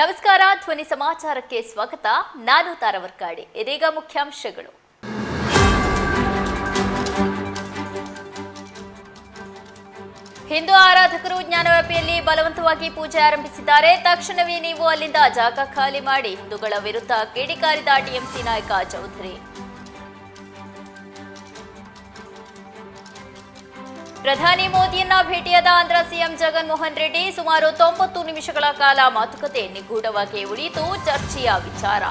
ನಮಸ್ಕಾರ, ಧ್ವನಿ ಸಮಾಚಾರಕ್ಕೆ ಸ್ವಾಗತ. ನಾನು ತಾರವರ್ಕಾಡಿ. ಇದೀಗ ಮುಖ್ಯಾಂಶಗಳು. ಹಿಂದೂ ಆರಾಧಕರು ಜ್ಞಾನವ್ಯಾಪಿಯಲ್ಲಿ ಬಲವಂತವಾಗಿ ಪೂಜೆ ಆರಂಭಿಸಿದ್ದಾರೆ. ತಕ್ಷಣವೇ ನೀವು ಅಲ್ಲಿಂದ ಜಾಗ ಖಾಲಿ ಮಾಡಿ ಹಿಂದೂಗಳ ವಿರುದ್ಧ ಕಿಡಿಕಾರಿದ ಟಿಎಂಸಿ ನಾಯಕ ಚೌಧರಿ. ಪ್ರಧಾನಿ ಮೋದಿಯನ್ನ ಭೇಟಿಯಾದ ಆಂಧ್ರ ಸಿಎಂ ಜಗನ್ಮೋಹನ್ ರೆಡ್ಡಿ ಸುಮಾರು ತೊಂಬತ್ತು ನಿಮಿಷಗಳ ಕಾಲ ಮಾತುಕತೆ ನಿಗೂಢವಾಗಿ ಉಳಿಯಿತು. ಚರ್ಚೆಯ ವಿಚಾರ.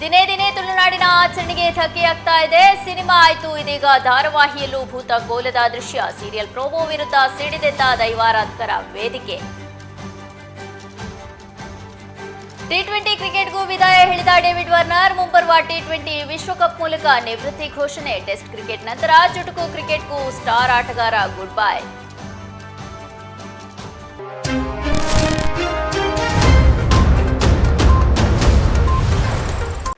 ದಿನೇ ದಿನೇ ತುಳುನಾಡಿನ ಆಚರಣೆಗೆ ಧಕ್ಕೆಯಾಗ್ತಾ ಇದೆ. ಸಿನಿಮಾ ಆಯ್ತು. ಇದೀಗ ಧಾರಾವಾಹಿಯಲ್ಲೂ ಭೂತ ಗೋಲದ ದೃಶ್ಯ. ಸೀರಿಯಲ್ ಪ್ರೋಮೋ ವಿರುದ್ಧ ಸಿಡಿದೆದ್ದ ದೈವಾರಾಧಕರ ವೇದಿಕೆ. ಟಿ ಟ್ವೆಂಟಿ ಕ್ರಿಕೆಟ್ಗೂ ವಿದಾಯ ಹೇಳಿದ ಡೇವಿಡ್ ವಾರ್ನರ್. ಮುಂಬರುವ ಟಿ ಟ್ವೆಂಟಿ ವಿಶ್ವಕಪ್ ಮೂಲಕ ನಿವೃತ್ತಿ ಘೋಷಣೆ. ಟೆಸ್ಟ್ ಕ್ರಿಕೆಟ್ ನಂತರ ಚುಟುಕು ಕ್ರಿಕೆಟ್ಗೂ ಸ್ಟಾರ್ ಆಟಗಾರ ಗುಡ್ ಬೈ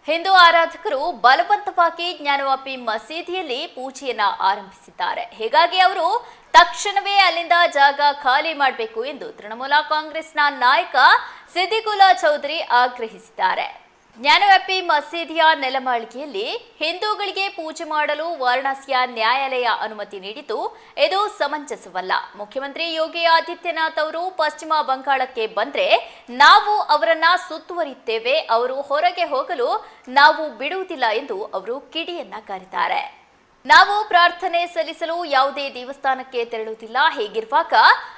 ಹಿಂದೂ ಆರಾಧಕರು ಬಲವಂತವಾಗಿ ಜ್ಞಾನವಾಪಿ ಮಸೀದಿಯಲ್ಲಿ ಪೂಜೆಯನ್ನ ಆರಂಭಿಸಿದ್ದಾರೆ. ಹೀಗಾಗಿ ಅವರು ತಕ್ಷಣವೇ ಅಲ್ಲಿಂದ ಜಾಗ ಖಾಲಿ ಮಾಡಬೇಕು ಎಂದು ತೃಣಮೂಲ ಕಾಂಗ್ರೆಸ್ನ ನಾಯಕ ಸಿದ್ದಿಕುಲ್ಲಾ ಚೌಧರಿ ಆಗ್ರಹಿಸಿದ್ದಾರೆ. ಜ್ಞಾನವ್ಯಾಪಿ ಮಸೀದಿಯ ನೆಲಮಾಳಿಗೆಯಲ್ಲಿ ಹಿಂದೂಗಳಿಗೆ ಪೂಜೆ ಮಾಡಲು ವಾರಣಾಸಿಯ ನ್ಯಾಯಾಲಯ ಅನುಮತಿ ನೀಡಿತು ಇದು ಸಮಂಜಸವಲ್ಲ. ಮುಖ್ಯಮಂತ್ರಿ ಯೋಗಿ ಆದಿತ್ಯನಾಥ್ ಅವರು ಪಶ್ಚಿಮ ಬಂಗಾಳಕ್ಕೆ ಬಂದ್ರೆ ನಾವು ಅವರನ್ನ ಸುತ್ತುವರಿಯುತ್ತೇವೆ, ಅವರು ಹೊರಗೆ ಹೋಗಲು ನಾವು ಬಿಡುವುದಿಲ್ಲ ಎಂದು ಅವರು ಕಿಡಿಯನ್ನ ಕಾರಿದ್ದಾರೆ. ನಾವು ಪ್ರಾರ್ಥನೆ ಸಲ್ಲಿಸಲು ಯಾವುದೇ ದೇವಸ್ಥಾನಕ್ಕೆ ತೆರಳುವುದಿಲ್ಲ ಹೇಗಿರುವಾಗ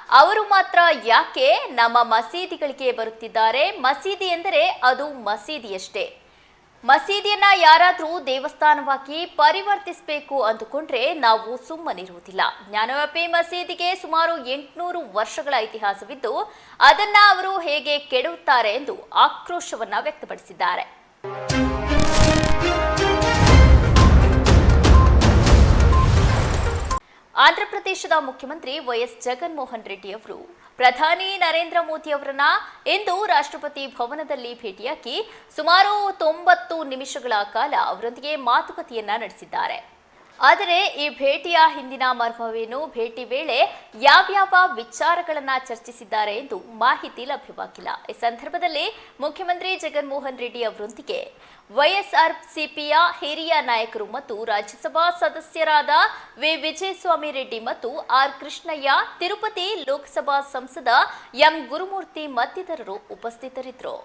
ಅವರು ಮಾತ್ರ ಯಾಕೆ ನಮ್ಮ ಮಸೀದಿಗಳಿಗೆ ಬರುತ್ತಿದ್ದಾರೆ? ಮಸೀದಿ ಎಂದರೆ ಅದು ಮಸೀದಿಯಷ್ಟೇ. ಮಸೀದಿಯನ್ನ ಯಾರಾದರೂ ದೇವಸ್ಥಾನವಾಗಿ ಪರಿವರ್ತಿಸಬೇಕು ಅಂದುಕೊಂಡ್ರೆ ನಾವು ಸುಮ್ಮನಿರುವುದಿಲ್ಲ. ಜ್ಞಾನವ್ಯಾಪಿ ಮಸೀದಿಗೆ ಸುಮಾರು ಎಂಟುನೂರು ವರ್ಷಗಳ ಇತಿಹಾಸವಿದ್ದು, ಅದನ್ನ ಅವರು ಹೇಗೆ ಕೆಡುತ್ತಾರೆ ಎಂದು ಆಕ್ರೋಶವನ್ನ ವ್ಯಕ್ತಪಡಿಸಿದ್ದಾರೆ. ಆಂಧ್ರಪ್ರದೇಶದ ಮುಖ್ಯಮಂತ್ರಿ ವೈಎಸ್ ಜಗನ್ಮೋಹನ್ ರೆಡ್ಡಿ ಅವರು. ಪ್ರಧಾನಿ ನರೇಂದ್ರ ಮೋದಿ ಅವರನ್ನ ಇಂದು ರಾಷ್ಟ್ರಪತಿ ಭವನದಲ್ಲಿ ಭೇಟಿಯಾಗಿ ಸುಮಾರು ತೊಂಬತ್ತು ನಿಮಿಷಗಳ ಕಾಲ ಅವರೊಂದಿಗೆ ಮಾತುಕತೆಯನ್ನ ನಡೆಸಿದ್ದಾರೆ. ಆದರೆ ಈ ಭೇಟಿಯ ಹಿಂದಿನ ಮರ್ಮವೇನು? ಭೇಟಿ ವೇಳೆ ಯಾವ್ಯಾವ ವಿಚಾರಗಳನ್ನ ಚರ್ಚಿಸಿದ್ದಾರೆ ಎಂದು ಮಾಹಿತಿ ಲಭ್ಯವಾಗಿಲ್ಲ. ಈ ಸಂದರ್ಭದಲ್ಲಿ ಮುಖ್ಯಮಂತ್ರಿ ಜಗನ್ಮೋಹನ್ ರೆಡ್ಡಿ ಅವರೊಂದಿಗೆ ವೈಎಸ್ಆರ್ ಸಿಪಿಯ ಹಿರಿಯ ನಾಯಕರು ಮತ್ತು ರಾಜ್ಯಸಭಾ ಸದಸ್ಯರಾದ ವಿ. ವಿಜಯಸ್ವಾಮಿ ರೆಡ್ಡಿ ಮತ್ತು ಆರ್. ಕೃಷ್ಣಯ್ಯ, ತಿರುಪತಿ ಲೋಕಸಭಾ ಸಂಸದ ಎಂ. ಗುರುಮೂರ್ತಿ ಮತ್ತಿತರರು ಉಪಸ್ಥಿತರಿದ್ದರು.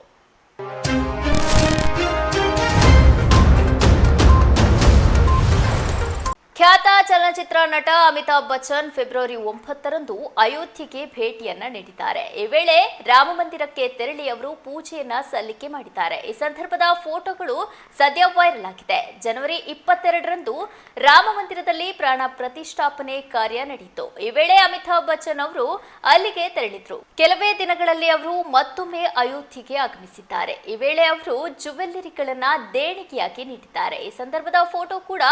ಖ್ಯಾತ ಚಲನಚಿತ್ರ ನಟ ಅಮಿತಾಬ್ ಬಚ್ಚನ್ ಫೆಬ್ರವರಿ ಒಂಬತ್ತರಂದು ಅಯೋಧ್ಯೆಗೆ ಭೇಟಿಯನ್ನ ನೀಡಿದ್ದಾರೆ. ಈ ವೇಳೆ ರಾಮ ಮಂದಿರಕ್ಕೆ ತೆರಳಿ ಅವರು ಪೂಜೆಯನ್ನ ಸಲ್ಲಿಕೆ ಮಾಡಿದ್ದಾರೆ. ಈ ಸಂದರ್ಭದ ಫೋಟೋಗಳು ಸದ್ಯ ವೈರಲ್ ಆಗಿದೆ. ಜನವರಿ ಇಪ್ಪತ್ತೆರಡರಂದು ರಾಮ ಮಂದಿರದಲ್ಲಿ ಪ್ರಾಣ ಪ್ರತಿಷ್ಠಾಪನೆ ಕಾರ್ಯ ನಡೆಯಿತು. ಈ ವೇಳೆ ಅಮಿತಾಬ್ ಬಚ್ಚನ್ ಅವರು ಅಲ್ಲಿಗೆ ತೆರಳಿದ್ರು. ಕೆಲವೇ ದಿನಗಳಲ್ಲಿ ಅವರು ಮತ್ತೊಮ್ಮೆ ಅಯೋಧ್ಯೆಗೆ ಆಗಮಿಸಿದ್ದಾರೆ. ಈ ವೇಳೆ ಅವರು ಜುವೆಲ್ಲರಿಗಳನ್ನ ದೇಣಿಗೆಯಾಗಿ ನೀಡಿದ್ದಾರೆ. ಈ ಸಂದರ್ಭದ ಫೋಟೋ ಕೂಡ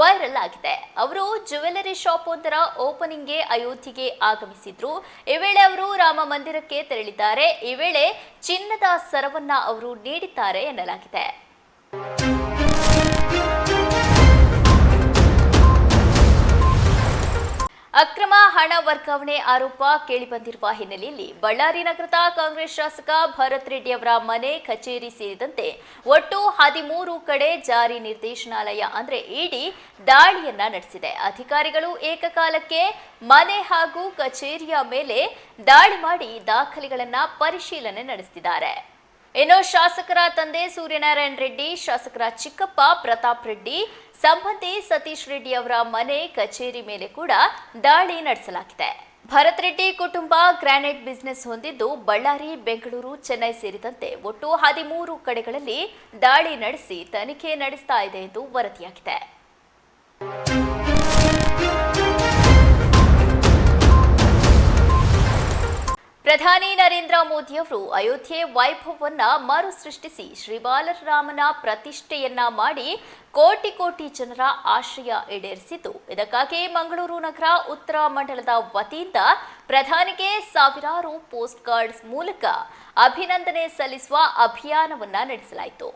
ವೈರಲ್ ಆಗಿದೆ. ಅವರು ಜುವೆಲ್ಲರಿ ಶಾಪ್ ಒಂದರ ಓಪನಿಂಗ್ಗೆ ಅಯೋಧ್ಯೆಗೆ ಆಗಮಿಸಿದ್ರು. ಈ ವೇಳೆ ಅವರು ರಾಮ ಮಂದಿರಕ್ಕೆ ತೆರಳಿದ್ದಾರೆ. ಈ ವೇಳೆ ಚಿನ್ನದ ಸರವನ್ನ ಅವರು ನೀಡಿದ್ದಾರೆ ಎನ್ನಲಾಗಿದೆ. ಅಕ್ರಮ ಹಣ ವರ್ಗಾವಣೆ ಆರೋಪ ಕೇಳಿಬಂದಿರುವ ಹಿನ್ನೆಲೆಯಲ್ಲಿ ಬಳ್ಳಾರಿ ನಗರದ ಕಾಂಗ್ರೆಸ್ ಶಾಸಕ ಭರತ್ ರೆಡ್ಡಿ ಅವರ ಮನೆ ಕಚೇರಿ ಸೇರಿದಂತೆ ಒಟ್ಟು ಹದಿಮೂರು ಕಡೆ ಜಾರಿ ನಿರ್ದೇಶನಾಲಯ ಅಂದ್ರೆ ಇಡಿ ದಾಳಿಯನ್ನ ನಡೆಸಿದೆ. ಅಧಿಕಾರಿಗಳು ಏಕಕಾಲಕ್ಕೆ ಮನೆ ಹಾಗೂ ಕಚೇರಿಯ ಮೇಲೆ ದಾಳಿ ಮಾಡಿ ದಾಖಲೆಗಳನ್ನ ಪರಿಶೀಲನೆ ನಡೆಸಿದ್ದಾರೆ ಇನ್ನು ಶಾಸಕರ ತಂದೆ ಸೂರ್ಯನಾರಾಯಣ ರೆಡ್ಡಿ, ಶಾಸಕರ ಚಿಕ್ಕಪ್ಪ ಪ್ರತಾಪ್ ರೆಡ್ಡಿ, ಸಂಬಂಧಿ ಸತೀಶ್ ರೆಡ್ಡಿ ಅವರ ಮನೆ, ಕಚೇರಿ ಮೇಲೆ ಕೂಡ ದಾಳಿ ನಡೆಸಲಾಗಿದೆ. ಭರತ್ ರೆಡ್ಡಿ ಕುಟುಂಬ ಗ್ರಾನೈಟ್ ಬಿಸ್ನೆಸ್ ಹೊಂದಿದ್ದು ಬಳ್ಳಾರಿ, ಬೆಂಗಳೂರು, ಚೆನ್ನೈ ಸೇರಿದಂತೆ ಒಟ್ಟು ಹದಿಮೂರು ಕಡೆಗಳಲ್ಲಿ ದಾಳಿ ನಡೆಸಿ ತನಿಖೆ ನಡೆಸ್ತಾ ಇದೆ ಎಂದು ವರದಿಯಾಗಿದೆ. ಪ್ರಧಾನಿ ನರೇಂದ್ರ ಮೋದಿ ಅವರು ಅಯೋಧ್ಯೆ ವೈಭವವನ್ನ ಮರು ಸೃಷ್ಟಿಸಿ ಶ್ರೀಬಾಲರಾಮನ ಪ್ರತಿಷ್ಠೆಯನ್ನ ಮಾಡಿ ಕೋಟಿ ಕೋಟಿ ಜನರ ಆಶ್ರಯ ಈಡೇರಿಸಿತು. ಇದಕ್ಕಾಗಿ ಮಂಗಳೂರು ನಗರ ಉತ್ತರ ಮಂಡಲದ ವತಿಯಿಂದ ಪ್ರಧಾನಿಗೆ ಸಾವಿರಾರು ಪೋಸ್ಟ್ ಕಾರ್ಡ್ಸ್ ಮೂಲಕ ಅಭಿನಂದನೆ ಸಲ್ಲಿಸುವ ಅಭಿಯಾನವನ್ನ ನಡೆಸಲಾಯಿತು.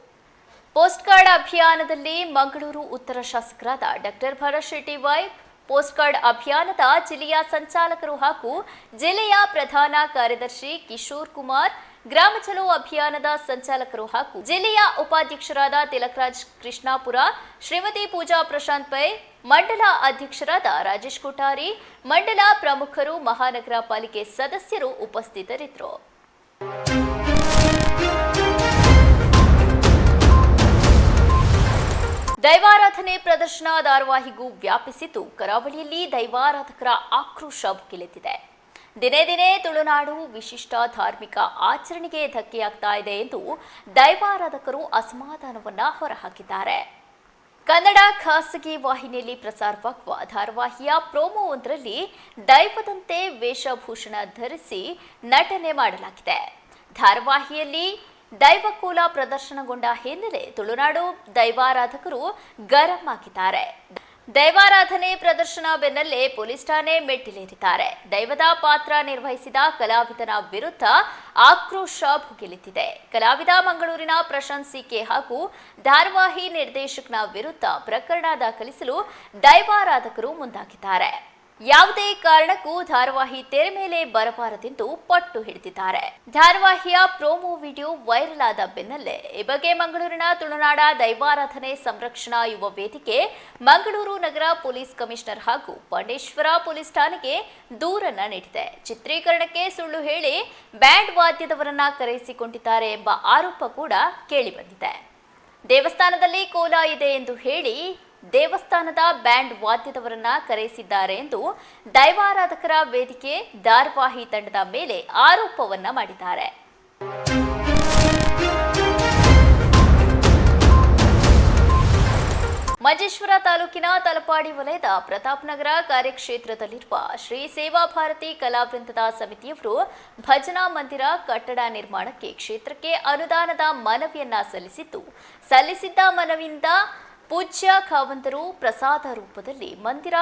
ಪೋಸ್ಟ್ ಕಾರ್ಡ್ ಅಭಿಯಾನದಲ್ಲಿ ಮಂಗಳೂರು ಉತ್ತರ ಶಾಸಕರಾದ doctor Bharath Shetty Y post card ಅಭಿಯಾನದ ಜಿಲ್ಲೆಯ ಸಂಚಾಲಕರು ಹಾಗೂ ಜಿಲ್ಲೆಯ ಪ್ರಧಾನ ಕಾರ್ಯದರ್ಶಿ ಕಿಶೋರ್ ಕುಮಾರ್, ಗ್ರಾಮ ಚಲೋ ಅಭಿಯಾನದ ಸಂಚಾಲಕರು ಹಾಗೂ ಜಿಲ್ಲೆಯ ಉಪಾಧ್ಯಕ್ಷರಾದ ತಿಲಕರಾಜ್ ಕೃಷ್ಣಾಪುರ, ಶ್ರೀಮತಿ ಪೂಜಾ ಪ್ರಶಾಂತ್ ಪೈ, ಮಂಡಲ ಅಧ್ಯಕ್ಷರಾದ ರಾಜೇಶ್ ಕೊಠಾರಿ, ಮಂಡಲ ಪ್ರಮುಖರು, ಮಹಾನಗರ ಪಾಲಿಕೆ ಸದಸ್ಯರು ಉಪಸ್ಥಿತರಿದ್ದರು. ದೈವಾರಾಧನೆ ಪ್ರದರ್ಶನ ಧಾರಾವಾಹಿಗೂ ವ್ಯಾಪಿಸಿತು ಕರಾವಳಿಯಲ್ಲಿ ದೈವಾರಾಧಕರ ಆಕ್ರೋಶ ಭುಗಿಲೆದ್ದಿದೆ ದಿನೇ ದಿನೇ ತುಳುನಾಡು ವಿಶಿಷ್ಟ ಧಾರ್ಮಿಕ ಆಚರಣೆಗೆ ಧಕ್ಕೆಯಾಗ್ತಾ ಇದೆ ಎಂದು ದೈವಾರಾಧಕರು ಅಸಮಾಧಾನವನ್ನ ಹೊರಹಾಕಿದ್ದಾರೆ. ಕನ್ನಡ ಖಾಸಗಿ ವಾಹಿನಿಯಲ್ಲಿ ಪ್ರಸಾರವಾಗುವ ಧಾರಾವಾಹಿಯ ಪ್ರೋಮೋ ಒಂದರಲ್ಲಿ ದೈವದಂತೆ ವೇಷಭೂಷಣ ಧರಿಸಿ ನಟನೆ ಮಾಡಲಾಗಿದೆ. ಧಾರಾವಾಹಿಯಲ್ಲಿ ದೈವಕೂಲ ಪ್ರದರ್ಶನಗೊಂಡ ಹಿನ್ನೆಲೆ ತುಳುನಾಡು ದೈವಾರಾಧಕರು ಗರಂ ಆಗಿದ್ದಾರೆ ದೈವಾರಾಧನೆ ಪ್ರದರ್ಶನ ಬೆನ್ನಲ್ಲೇ ಪೊಲೀಸ್ ಠಾಣೆ ಮೆಟ್ಟಿಲೇರಿದ್ದಾರೆ. ದೈವದ ಪಾತ್ರ ನಿರ್ವಹಿಸಿದ ಕಲಾವಿದನ ವಿರುದ್ಧ ಆಕ್ರೋಶ ಭುಗಿಲಿತ್ತಿದೆ. ಕಲಾವಿದ ಮಂಗಳೂರಿನ ಪ್ರಶಾಂತ್ ಸಿಕೆ ಹಾಗೂ ಧಾರಾವಾಹಿ ನಿರ್ದೇಶಕನ ವಿರುದ್ಧ ಪ್ರಕರಣ ದಾಖಲಿಸಲು ದೈವಾರಾಧಕರು ಮುಂದಾಗಿದ್ದಾರೆ. ಯಾವುದೇ ಕಾರಣಕ್ಕೂ ಧಾರಾವಾಹಿ ತೆರೆ ಮೇಲೆ ಬರಬಾರದೆಂದು ಪಟ್ಟು ಹಿಡಿದಿದ್ದಾರೆ. ಧಾರವಾಹಿಯ ಪ್ರೋಮೋ ವಿಡಿಯೋ ವೈರಲ್ ಆದ ಬೆನ್ನಲ್ಲೇ ಈ ಬಗ್ಗೆ ಮಂಗಳೂರಿನ ತುಳುನಾಡ ದೈವಾರಾಧನೆ ಸಂರಕ್ಷಣಾ ಯುವ ವೇದಿಕೆ, ಮಂಗಳೂರು ನಗರ ಪೊಲೀಸ್ ಕಮಿಷನರ್ ಹಾಗೂ ಪಾಂಡೇಶ್ವರ ಪೊಲೀಸ್ ಠಾಣೆಗೆ ದೂರನ್ನ ನೀಡಿದೆ. ಚಿತ್ರೀಕರಣಕ್ಕೆ ಸುಳ್ಳು ಹೇಳಿ ಬ್ಯಾಂಡ್ ವಾದ್ಯದವರನ್ನ ಕರೆಯಿಸಿಕೊಂಡಿದ್ದಾರೆ ಎಂಬ ಆರೋಪ ಕೂಡ ಕೇಳಿಬಂದಿದೆ ದೇವಸ್ಥಾನದಲ್ಲಿ ಕೋಲ ಇದೆ ಎಂದು ಹೇಳಿ ದೇವಸ್ಥಾನದ ಬ್ಯಾಂಡ್ ವಾದ್ಯದವರನ್ನ ಕರೆಯಿಸಿದ್ದಾರೆ ಎಂದು ದೈವಾರಾಧಕರ ವೇದಿಕೆ ಧಾರವಾಹಿ ತಂಡದ ಮೇಲೆ ಆರೋಪವನ್ನ ಮಾಡಿದ್ದಾರೆ. ಮಂಜೇಶ್ವರ ತಾಲೂಕಿನ ತಲಪಾಡಿ ವಲಯದ ಪ್ರತಾಪ್ನಗರ ಕಾರ್ಯಕ್ಷೇತ್ರದಲ್ಲಿರುವ ಶ್ರೀ ಸೇವಾ ಭಾರತಿ ಕಲಾವೃಂದದ ಸಮಿತಿಯವರು ಭಜನಾ ಮಂದಿರ ಕಟ್ಟಡ ನಿರ್ಮಾಣಕ್ಕೆ ಕ್ಷೇತ್ರಕ್ಕೆ ಅನುದಾನದ ಮನವಿಯನ್ನ ಸಲ್ಲಿಸಿದ್ದು, ಸಲ್ಲಿಸಿದ್ದ ಮನವಿಯಿಂದ ಪೂಜ್ಯ ಖಾವಂತರು ಪ್ರಸಾದ ರೂಪದಲ್ಲಿ ಮಂದಿರ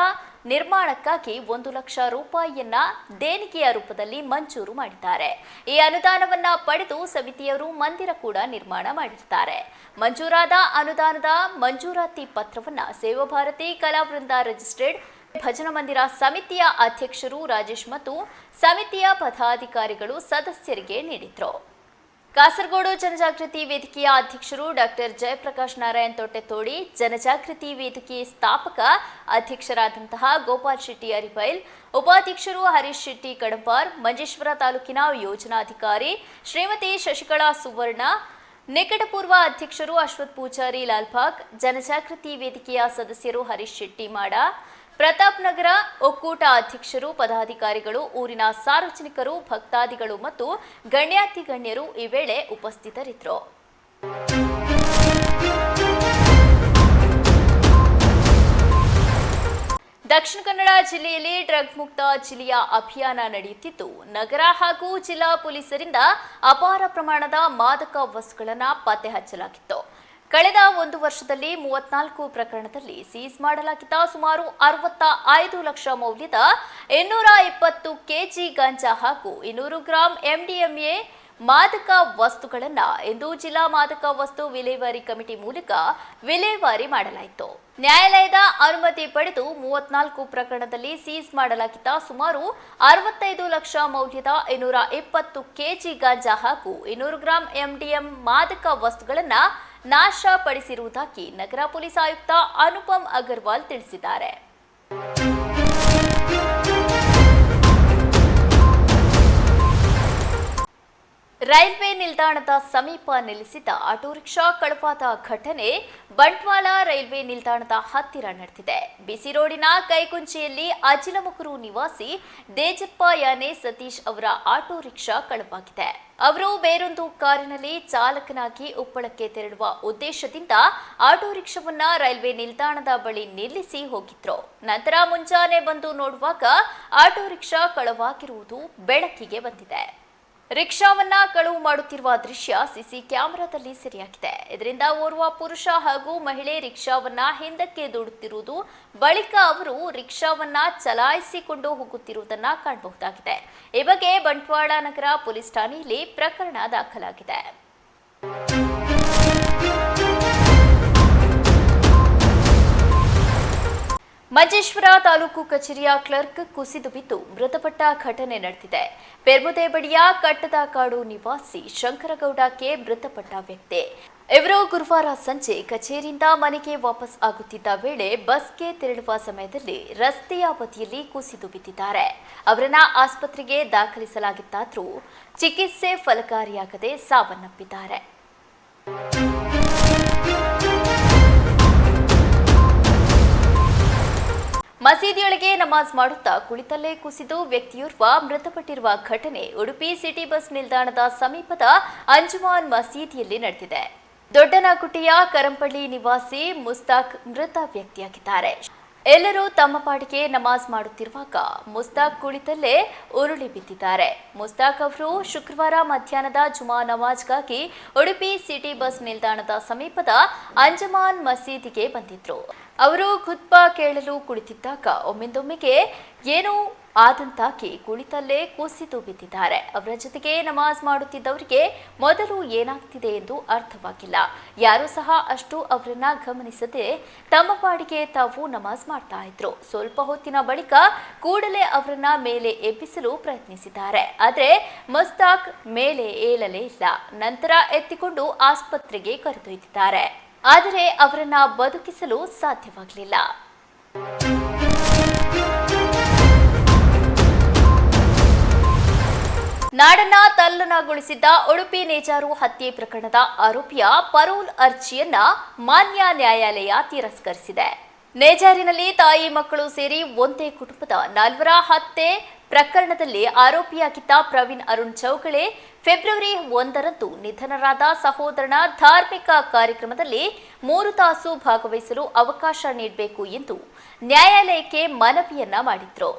ನಿರ್ಮಾಣಕ್ಕಾಗಿ ಒಂದು ಲಕ್ಷ ರೂಪಾಯಿಯನ್ನ ದೇಣಿಗೆಯ ರೂಪದಲ್ಲಿ ಮಂಜೂರು ಮಾಡಿದ್ದಾರೆ. ಈ ಅನುದಾನವನ್ನ ಪಡೆದು ಸಮಿತಿಯವರು ಮಂದಿರ ಕೂಡ ನಿರ್ಮಾಣ ಮಾಡಿರ್ತಾರೆ. ಮಂಜೂರಾದ ಅನುದಾನದ ಮಂಜೂರಾತಿ ಪತ್ರವನ್ನ ಸೇವಾಭಾರತಿ ಕಲಾವೃಂದ ರಿಜಿಸ್ಟರ್ಡ್, ಭಜನ ಮಂದಿರ ಸಮಿತಿಯ ಅಧ್ಯಕ್ಷರು ರಾಜೇಶ್ ಮತ್ತು ಸಮಿತಿಯ ಪದಾಧಿಕಾರಿಗಳು ಸದಸ್ಯರಿಗೆ ನೀಡಿದ್ರು. ಕಾಸರಗೋಡು ಜನಜಾಗೃತಿ ವೇದಿಕೆಯ ಅಧ್ಯಕ್ಷರು ಡಾಕ್ಟರ್ ಜಯಪ್ರಕಾಶ್ ನಾರಾಯಣ್ ತೊಟ್ಟೆತೋಡಿ ಜನಜಾಗೃತಿ ವೇದಿಕೆ ಸ್ಥಾಪಕ ಅಧ್ಯಕ್ಷರಾದಂತಹ ಗೋಪಾಲ್ ಶೆಟ್ಟಿ ಅರಿಬೈಲ್ ಉಪಾಧ್ಯಕ್ಷರು ಹರೀಶ್ ಶೆಟ್ಟಿ ಕಡಂಪಾರ್, ಮಂಜೇಶ್ವರ ತಾಲೂಕಿನ ಯೋಜನಾಧಿಕಾರಿ ಶ್ರೀಮತಿ ಶಶಿಕಲಾ ಸುವರ್ಣ, ನಿಕಟಪೂರ್ವ ಅಧ್ಯಕ್ಷರು ಅಶ್ವಥ್ ಪೂಜಾರಿ ಲಾಲ್ಬಾಗ್ ಜನಜಾಗೃತಿ ವೇದಿಕೆಯ ಸದಸ್ಯರು ಹರೀಶ್ ಶೆಟ್ಟಿ ಮಾಡ ಪ್ರತಾಪ್ ನಗರ ಒಕ್ಕೂಟ ಅಧ್ಯಕ್ಷರು, ಪದಾಧಿಕಾರಿಗಳು, ಊರಿನ ಸಾರ್ವಜನಿಕರು, ಭಕ್ತಾದಿಗಳು ಮತ್ತು ಗಣ್ಯಾತಿ ಗಣ್ಯರು ಈ ವೇಳೆ ಉಪಸ್ಥಿತರಿದ್ದರು. ದಕ್ಷಿಣ ಕನ್ನಡ ಜಿಲ್ಲೆಯಲ್ಲಿ ಡ್ರಗ್ ಮುಕ್ತ ಜಿಲ್ಲೆಯ ಅಭಿಯಾನ ನಡೆಯುತ್ತಿದ್ದು, ನಗರ ಹಾಗೂ ಜಿಲ್ಲಾ ಪೊಲೀಸರಿಂದ ಅಪಾರ ಪ್ರಮಾಣದ ಮಾದಕ ವಸ್ತುಗಳನ್ನು ಪತ್ತೆ ಹಚ್ಚಲಾಗಿತ್ತು. ಕಳೆದ ಒಂದು ವರ್ಷದಲ್ಲಿ ಮೂವತ್ನಾಲ್ಕು ಪ್ರಕರಣದಲ್ಲಿ ಸೀಸ್ ಮಾಡಲಾಗಿದ್ದ ಸುಮಾರು ಅರವತ್ತ ಐದು ಲಕ್ಷ ಮೌಲ್ಯದ ಇನ್ನೂರ ಇಪ್ಪತ್ತು ಕೆಜಿ ಗಾಂಜಾ ಹಾಗೂ ಇನ್ನೂರು ಗ್ರಾಂ ಎಂಡಿಎಂಎ ಮಾದಕ ವಸ್ತುಗಳನ್ನ ಇಂದು ಜಿಲ್ಲಾ ಮಾದಕ ವಸ್ತು ವಿಲೇವಾರಿ ಕಮಿಟಿ ಮೂಲಕ ವಿಲೇವಾರಿ ಮಾಡಲಾಯಿತು. ನ್ಯಾಯಾಲಯದ ಅನುಮತಿ ಪಡೆದು ಮೂವತ್ನಾಲ್ಕು ಪ್ರಕರಣದಲ್ಲಿ ಸೀಸ್ ಮಾಡಲಾಗಿದ್ದ ಸುಮಾರು ಅರವತ್ತೈದು ಲಕ್ಷ ಮೌಲ್ಯದ ಇನ್ನೂರ ಇಪ್ಪತ್ತು ಕೆಜಿ ಗಾಂಜಾ ಹಾಗೂ ಇನ್ನೂರು ಗ್ರಾಂ ಎಂಡಿಎಂ ಮಾದಕ ವಸ್ತುಗಳನ್ನ ನಾಶಪಡಿಸಿರುವುದಾಗಿ ನಗರ ಪೊಲೀಸ್ ಆಯುಕ್ತ ಅನುಪಮ್ ಅಗರ್ವಾಲ್ ತಿಳಿಸಿದ್ದಾರೆ. ರೈಲ್ವೆ ನಿಲ್ದಾಣದ ಸಮೀಪ ನಿಲ್ಲಿಸಿದ್ದ ಆಟೋ ರಿಕ್ಷಾ ಕಳವಾದ ಘಟನೆ ಬಂಟ್ವಾಳ ರೈಲ್ವೆ ನಿಲ್ದಾಣದ ಹತ್ತಿರ ನಡೆದಿದೆ. ಬಿಸಿ ರೋಡಿನ ಕೈಕುಂಚಿಯಲ್ಲಿ ಅಜಿಲಮುಖರು ನಿವಾಸಿ ದೇಜಪ್ಪ ಯಾನೆ ಸತೀಶ್ ಅವರ ಆಟೋ ರಿಕ್ಷಾ ಕಳವಾಗಿದೆ. ಅವರು ಬೇರೊಂದು ಕಾರಿನಲ್ಲಿ ಚಾಲಕನಾಗಿ ಉಪ್ಪಳಕ್ಕೆ ತೆರಳುವ ಉದ್ದೇಶದಿಂದ ಆಟೋ ರಿಕ್ಷಾವನ್ನ ರೈಲ್ವೆ ನಿಲ್ದಾಣದ ಬಳಿ ನಿಲ್ಲಿಸಿ ಹೋಗಿದ್ರು. ನಂತರ ಮುಂಜಾನೆ ಬಂದು ನೋಡುವಾಗ ಆಟೋ ರಿಕ್ಷಾ ಕಳವಾಗಿರುವುದು ಬೆಳಕಿಗೆ ಬಂದಿದೆ. ರಿಕ್ಷಾವನ್ನ ಕಳುವು ಮಾಡುತ್ತಿರುವ ದೃಶ್ಯ ಸಿಸಿ ಕ್ಯಾಮೆರಾದಲ್ಲಿ ಸೆರೆಯಾಗಿದೆ. ಇದರಿಂದ ಓರ್ವ ಪುರುಷ ಹಾಗೂ ಮಹಿಳೆ ರಿಕ್ಷಾವನ್ನ ಹಿಂದಕ್ಕೆ ದೂಡುತ್ತಿರುವುದು, ಬಳಿಕ ಅವರು ರಿಕ್ಷಾವನ್ನ ಚಲಾಯಿಸಿಕೊಂಡು ಹೋಗುತ್ತಿರುವುದನ್ನ ಕಾಣಬಹುದಾಗಿದೆ. ಈ ಬಗ್ಗೆ ಬಂಟ್ವಾಳ ನಗರ ಪೊಲೀಸ್ ಠಾಣೆಯಲ್ಲಿ ಪ್ರಕರಣ ದಾಖಲಾಗಿದೆ. ಮಂಜೇಶ್ವರ ತಾಲೂಕು ಕಚೇರಿಯ ಕ್ಲರ್ಕ್ ಕುಸಿದು ಬಿದ್ದು ಮೃತಪಟ್ಟ ಘಟನೆ ನಡೆದಿದೆ. ಪೆರ್ಮುದೆ ಬಳಿಯ ಕಟ್ಟದ ಕಾಡು ನಿವಾಸಿ ಶಂಕರಗೌಡ ಕೆ ಮೃತಪಟ್ಟ ವ್ಯಕ್ತಿ. ಇವರು ಗುರುವಾರ ಸಂಜೆ ಕಚೇರಿಯಿಂದ ಮನೆಗೆ ವಾಪಸ್ ಆಗುತ್ತಿದ್ದ ವೇಳೆ ಬಸ್ಗೆ ತೆರಳುವ ಸಮಯದಲ್ಲಿ ರಸ್ತೆಯ ಬದಿಯಲ್ಲಿ ಕುಸಿದು ಬಿದ್ದಿದ್ದಾರೆ. ಅವರನ್ನ ಆಸ್ಪತ್ರೆಗೆ ದಾಖಲಿಸಲಾಗಿತ್ತಾದರೂ ಚಿಕಿತ್ಸೆ ಫಲಕಾರಿಯಾಗದೆ ಸಾವನ್ನಪ್ಪಿದ್ದಾರೆ. ಮಸೀದಿಯೊಳಗೆ ನಮಾಜ್ ಮಾಡುತ್ತಾ ಕುಳಿತಲ್ಲೇ ಕುಸಿದು ವ್ಯಕ್ತಿಯೋರ್ವ ಮೃತಪಟ್ಟಿರುವ ಘಟನೆ ಉಡುಪಿ ಸಿಟಿ ಬಸ್ ನಿಲ್ದಾಣದ ಸಮೀಪದ ಅಂಜುಮಾನ್ ಮಸೀದಿಯಲ್ಲಿ ನಡೆದಿದೆ. ದೊಡ್ಡನಗುಟ್ಟಿಯ ಕರಂಪಳ್ಳಿ ನಿವಾಸಿ ಮುಸ್ತಾಕ್ ಮೃತ ವ್ಯಕ್ತಿಯಾಗಿದ್ದಾರೆ. ಎಲ್ಲರೂ ತಮ್ಮ ಪಾಡಿಗೆ ನಮಾಜ್ ಮಾಡುತ್ತಿರುವಾಗ ಮುಸ್ತಾಕ್ ಕುಳಿತಲ್ಲೇ ಉರುಳಿ ಬಿದ್ದಿದ್ದಾರೆ. ಮುಸ್ತಾಕ್ ಅವರು ಶುಕ್ರವಾರ ಮಧ್ಯಾಹ್ನದ ಜುಮಾ ನಮಾಜ್ಗಾಗಿ ಉಡುಪಿ ಸಿಟಿ ಬಸ್ ನಿಲ್ದಾಣದ ಸಮೀಪದ ಅಂಜಮಾನ್ ಮಸೀದಿಗೆ ಬಂದಿದ್ರು. ಅವರು ಖುತ್ಬಾ ಕೇಳಲು ಕುಳಿತಿದ್ದಾಗ ಒಮ್ಮೆಂದೊಮ್ಮೆಗೆ ಏನೋ ಆದಂತಾಗಿ ಕುಳಿತಲ್ಲೇ ಕುಸಿದು ಬಿದ್ದಿದ್ದಾರೆ ಅವರ ಜೊತೆಗೆ ನಮಾಜ್ ಮಾಡುತ್ತಿದ್ದವರಿಗೆ ಮೊದಲು ಏನಾಗ್ತಿದೆ ಎಂದು ಅರ್ಥವಾಗಿಲ್ಲ. ಯಾರೂ ಸಹ ಅಷ್ಟು ಅವರನ್ನ ಗಮನಿಸದೆ ತಮ್ಮ ಪಾಡಿಗೆ ತಾವು ನಮಾಜ್ ಮಾಡ್ತಾ ಇದ್ರು. ಸ್ವಲ್ಪ ಹೊತ್ತಿನ ಬಳಿಕ ಕೂಡಲೇ ಅವರನ್ನ ಮೇಲೆ ಎಬ್ಬಿಸಲು ಪ್ರಯತ್ನಿಸಿದ್ದಾರೆ. ಆದರೆ ಮಸ್ತಾಕ್ ಮೇಲೆ ಏಳಲೇ ಇಲ್ಲ. ನಂತರ ಎತ್ತಿಕೊಂಡು ಆಸ್ಪತ್ರೆಗೆ ಕರೆದೊಯ್ದಿದ್ದಾರೆ. ಆದರೆ ಅವರನ್ನ ಬದುಕಿಸಲು ಸಾಧ್ಯವಾಗಲಿಲ್ಲ. ನಾಡನ್ನ ತಲ್ಲನಗೊಳಿಸಿದ್ದ ಉಡುಪಿ ನೇಜಾರು ಹತ್ಯೆ ಪ್ರಕರಣದ ಆರೋಪಿಯ ಪರೋಲ್ ಅರ್ಜಿಯನ್ನ ಮಾನ್ಯ ನ್ಯಾಯಾಲಯ ತಿರಸ್ಕರಿಸಿದೆ. ನೇಜಾರಿನಲ್ಲಿ ತಾಯಿ ಮಕ್ಕಳು ಸೇರಿ ಒಂದೇ ಕುಟುಂಬದ ನಾಲ್ವರ ಹತ್ಯೆ ಪ್ರಕರಣದಲ್ಲಿ ಆರೋಪಿಯಾಗಿದ್ದ ಪ್ರವೀಣ್ ಅರುಣ್ ಚೌಗಳೆ ಫೆಬ್ರವರಿ ಒಂದರಂದು ನಿಧನರಾದ ಸಹೋದರನ ಧಾರ್ಮಿಕ ಕಾರ್ಯಕ್ರಮದಲ್ಲಿ ಮೂರು ತಾಸು ಭಾಗವಹಿಸಲು ಅವಕಾಶ ನೀಡಬೇಕು ಎಂದು ನ್ಯಾಯಾಲಯಕ್ಕೆ ಮನವಿಯನ್ನ ಮಾಡಿದ್ರು.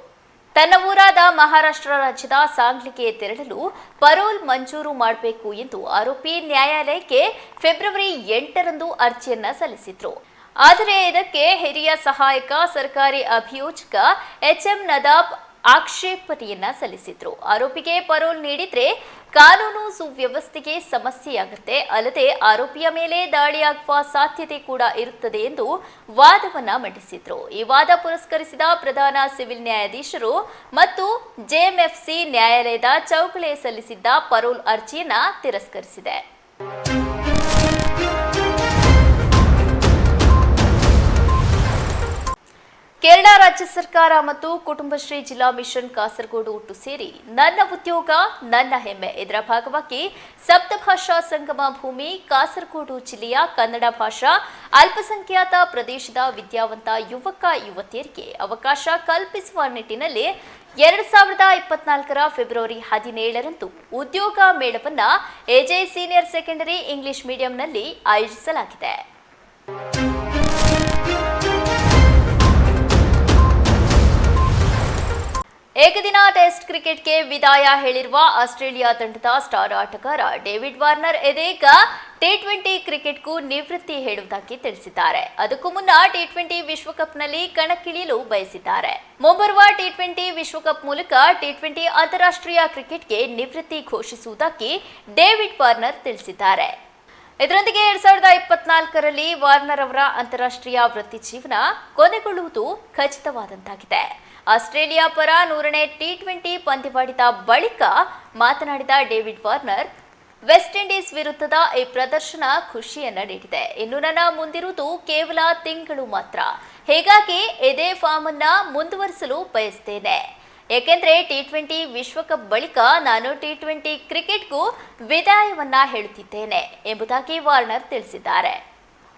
ತನ್ನ ಊರಾದ ಮಹಾರಾಷ್ಟ್ರ ರಾಜ್ಯದ ಸಾಂಗ್ಲಿಗೆ ತೆರಳಲು ಪರೋಲ್ ಮಂಜೂರು ಮಾಡಬೇಕು ಎಂದು ಆರೋಪಿ ನ್ಯಾಯಾಲಯಕ್ಕೆ ಫೆಬ್ರವರಿ ಎಂಟರಂದು ಅರ್ಜಿಯನ್ನ ಸಲ್ಲಿಸಿದ್ರು. ಆದರೆ ಇದಕ್ಕೆ ಹಿರಿಯ ಸಹಾಯಕ, ಸರ್ಕಾರಿ ಅಭಿಯೋಜಕ ಎಚ್ಎಂ ನದಾಬ್ ಆಕ್ಷೇಪಣೆಯನ್ನ ಸಲ್ಲಿಸಿದ್ರು. ಆರೋಪಿಗೆ ಪರೋಲ್ ನೀಡಿದ್ರೆ ಕಾನೂನು ಸುವ್ಯವಸ್ಥೆಗೆ ಸಮಸ್ಯೆಯಾಗುತ್ತೆ. ಅಲ್ಲದೆ ಆರೋಪಿಯ ಮೇಲೆ ದಾಳಿಯಾಗುವ ಸಾಧ್ಯತೆ ಕೂಡ ಇರುತ್ತದೆ ಎಂದು ವಾದವನ್ನ ಮಂಡಿಸಿದ್ರು. ಈ ವಾದ ಪುರಸ್ಕರಿಸಿದ ಪ್ರಧಾನ ಸಿವಿಲ್ ನ್ಯಾಯಾಧೀಶರು ಮತ್ತು ಜೆಎಂಎಫ್ಸಿ ನ್ಯಾಯಾಲಯದ ಚೌಕಳೆ ಸಲ್ಲಿಸಿದ್ದ ಪರೋಲ್ ಅರ್ಜಿಯನ್ನ ತಿರಸ್ಕರಿಸಿದೆ. ಕೇರಳ ರಾಜ್ಯ ಸರ್ಕಾರ ಮತ್ತು ಕುಟುಂಬಶ್ರೀ ಜಿಲ್ಲಾ ಮಿಷನ್ ಕಾಸರಗೋಡು ಒಟ್ಟು ಸೇರಿ ನನ್ನ ಉದ್ಯೋಗ, ನನ್ನ ಹೆಮ್ಮೆ. ಇದರ ಭಾಗವಾಗಿ ಸಪ್ತಭಾಷಾ ಸಂಗಮ ಭೂಮಿ, ಕಾಸರಗೋಡು ಜಿಲ್ಲೆಯ ಕನ್ನಡ ಭಾಷಾ ಅಲ್ಪಸಂಖ್ಯಾತ ಪ್ರದೇಶದ ವಿದ್ಯಾವಂತ ಯುವಕ, ಯುವತಿಯರಿಗೆ ಅವಕಾಶ ಕಲ್ಪಿಸುವ ನಿಟ್ಟಿನಲ್ಲಿ ಎರಡ್ ಸಾವಿರದ ಇಪ್ಪತ್ನಾಲ್ಕರ ಫೆಬ್ರವರಿ ಹದಿನೇಳರಂದು ಉದ್ಯೋಗ ಮೇಳವನ್ನು ಎಜೆ ಸೀನಿಯರ್ ಸೆಕೆಂಡರಿ ಇಂಗ್ಲಿಷ್ ಮೀಡಿಯಂನಲ್ಲಿ ಆಯೋಜಿಸಲಾಗಿದೆ. ಏಕದಿನ ಟೆಸ್ಟ್ ಕ್ರಿಕೆಟ್ಗೆ ವಿದಾಯ ಹೇಳಿರುವ ಆಸ್ಟ್ರೇಲಿಯಾ ತಂಡದ ಸ್ಟಾರ್ ಆಟಗಾರ ಡೇವಿಡ್ ವಾರ್ನರ್ ಇದೀಗ ಟಿ ಟ್ವೆಂಟಿ ಕ್ರಿಕೆಟ್ಗೂ ನಿವೃತ್ತಿ ಹೇಳುವುದಾಗಿ ತಿಳಿಸಿದ್ದಾರೆ. ಅದಕ್ಕೂ ಮುನ್ನ ಟಿ ಟ್ವೆಂಟಿ ವಿಶ್ವಕಪ್ನಲ್ಲಿ ಕಣಕ್ಕಿಳಿಯಲು ಬಯಸಿದ್ದಾರೆ. ಮುಂಬರುವ ಟಿ ಟ್ವೆಂಟಿ ವಿಶ್ವಕಪ್ ಮೂಲಕ ಟಿ ಟ್ವೆಂಟಿ ಅಂತಾರಾಷ್ಟ್ರೀಯ ಕ್ರಿಕೆಟ್ಗೆ ನಿವೃತ್ತಿ ಘೋಷಿಸುವುದಾಗಿ ಡೇವಿಡ್ ವಾರ್ನರ್ ತಿಳಿಸಿದ್ದಾರೆ. ಇದರೊಂದಿಗೆ ಎರಡ್ ಸಾವಿರದ ಇಪ್ಪತ್ನಾಲ್ಕರಲ್ಲಿ ವಾರ್ನರ್ ಅವರ ಅಂತಾರಾಷ್ಟ್ರೀಯ ವೃತ್ತಿ ಜೀವನ ಕೊನೆಗೊಳ್ಳುವುದು ಖಚಿತವಾದಂತಾಗಿದೆ. ಆಸ್ಟ್ರೇಲಿಯಾ ಪರ ನೂರನೇ ಟಿ ಟ್ವೆಂಟಿ ಪಂದ್ಯವಾಡಿದ ಬಳಿಕ ಮಾತನಾಡಿದ ಡೇವಿಡ್ ವಾರ್ನರ್, ವೆಸ್ಟ್ ಇಂಡೀಸ್ ವಿರುದ್ಧದ ಈ ಪ್ರದರ್ಶನ ಖುಷಿಯನ್ನ ನೀಡಿದೆ. ಇನ್ನು ನನ್ನ ಮುಂದಿರುವುದು ಕೇವಲ ತಿಂಗಳು ಮಾತ್ರ. ಹೀಗಾಗಿ ಇದೇ ಫಾರ್ಮ್ ಅನ್ನ ಮುಂದುವರಿಸಲು ಬಯಸ್ತೇನೆ. ಏಕೆಂದರೆ ಟಿ ಟ್ವೆಂಟಿ ವಿಶ್ವಕಪ್ ಬಳಿಕ ನಾನು ಟಿ ಟ್ವೆಂಟಿ ಕ್ರಿಕೆಟ್ಗೂ ವಿದಾಯವನ್ನ ಹೇಳುತ್ತಿದ್ದೇನೆ ಎಂಬುದಾಗಿ ವಾರ್ನರ್ ತಿಳಿಸಿದ್ದಾರೆ.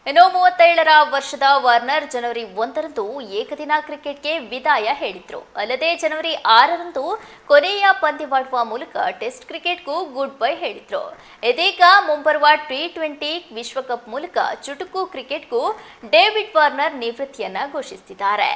ಇನ್ನು ಮೂವತ್ತೇಳರ ವರ್ಷದ ವಾರ್ನರ್ ಜನವರಿ ಒಂದರಂದು ಏಕದಿನ ಕ್ರಿಕೆಟ್ಗೆ ವಿದಾಯ ಹೇಳಿದ್ರು. ಅಲ್ಲದೆ ಜನವರಿ ಆರರಂದು ಕೊನೆಯ ಪಂದ್ಯವಾಡುವ ಮೂಲಕ ಟೆಸ್ಟ್ ಕ್ರಿಕೆಟ್ಗೂ ಗುಡ್ ಬೈ ಹೇಳಿದ್ರು. ಇದೀಗ ಮುಂಬರುವ ಟಿ ಟ್ವೆಂಟಿ ವಿಶ್ವಕಪ್ ಮೂಲಕ ಚುಟುಕು ಕ್ರಿಕೆಟ್ಗೂ ಡೇವಿಡ್ ವಾರ್ನರ್ ನಿವೃತ್ತಿಯನ್ನ ಘೋಷಿಸಿದ್ದಾರೆ.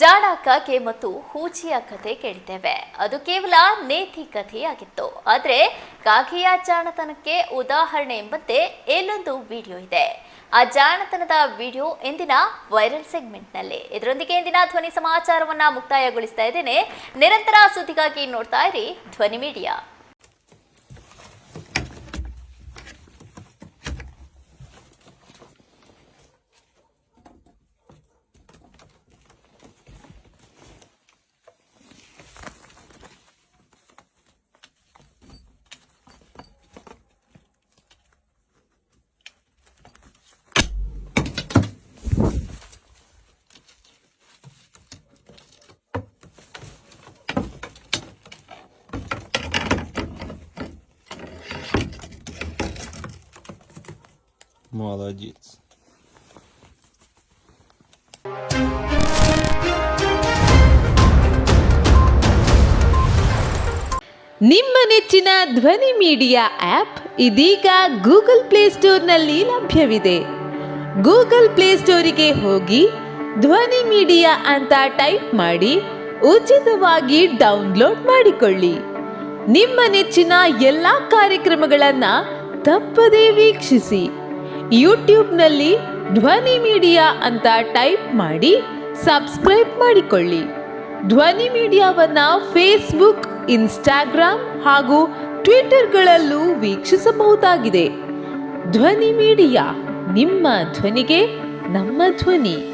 ಜಾಣ ಕಾಗೆ ಮತ್ತು ಹೂಚಿಯ ಕಥೆ ಕೇಳಿದ್ದೇವೆ. ಅದು ಕೇವಲ ನೇತಿ ಕಥೆಯಾಗಿತ್ತು. ಆದರೆ ಕಾಗೆಯ ಜಾಣತನಕ್ಕೆ ಉದಾಹರಣೆ ಎಂಬಂತೆ ಇನ್ನೊಂದು ವಿಡಿಯೋ ಇದೆ. ಆ ಜಾಣತನದ ವಿಡಿಯೋ ಇಂದಿನ ವೈರಲ್ ಸೆಗ್ಮೆಂಟ್ನಲ್ಲಿ. ಇದರೊಂದಿಗೆ ಇಂದಿನ ಧ್ವನಿ ಸಮಾಚಾರವನ್ನ ಮುಕ್ತಾಯಗೊಳಿಸ್ತಾ ಇದ್ದೇನೆ. ನಿರಂತರ ಸುದ್ದಿಗಾಗಿ ನೋಡ್ತಾ ಇರಿ ಧ್ವನಿ ಮೀಡಿಯಾ. Молодец. ನಿಮ್ಮ ನೆಚ್ಚಿನ ಧ್ವನಿ ಮೀಡಿಯಾ ಆಪ್ ಇದೀಗ ಗೂಗಲ್ ಪ್ಲೇಸ್ಟೋರ್ನಲ್ಲಿ ಲಭ್ಯವಿದೆ ಗೂಗಲ್ ಪ್ಲೇಸ್ಟೋರಿಗೆ ಹೋಗಿ ಧ್ವನಿ ಮೀಡಿಯಾ ಅಂತ ಟೈಪ್ ಮಾಡಿ ಉಚಿತವಾಗಿ ಡೌನ್ಲೋಡ್ ಮಾಡಿಕೊಳ್ಳಿ ನಿಮ್ಮ ನೆಚ್ಚಿನ ಎಲ್ಲ ಕಾರ್ಯಕ್ರಮಗಳನ್ನ ತಪ್ಪದೇ ವೀಕ್ಷಿಸಿ ಯೂಟ್ಯೂಬ್ನಲ್ಲಿ ಧ್ವನಿ ಮೀಡಿಯಾ ಅಂತ ಟೈಪ್ ಮಾಡಿ, ಸಬ್ಸ್ಕ್ರೈಬ್ ಮಾಡಿಕೊಳ್ಳಿ. ಧ್ವನಿ ಮೀಡಿಯಾವನ್ನ ಫೇಸ್ಬುಕ್, ಇನ್ಸ್ಟಾಗ್ರಾಮ್ ಹಾಗೂ ಟ್ವಿಟರ್ಗಳಲ್ಲೂ ವೀಕ್ಷಿಸಬಹುದಾಗಿದೆ. ಧ್ವನಿ ಮೀಡಿಯಾ ನಿಮ್ಮ ಧ್ವನಿಗೆ ನಮ್ಮ ಧ್ವನಿ.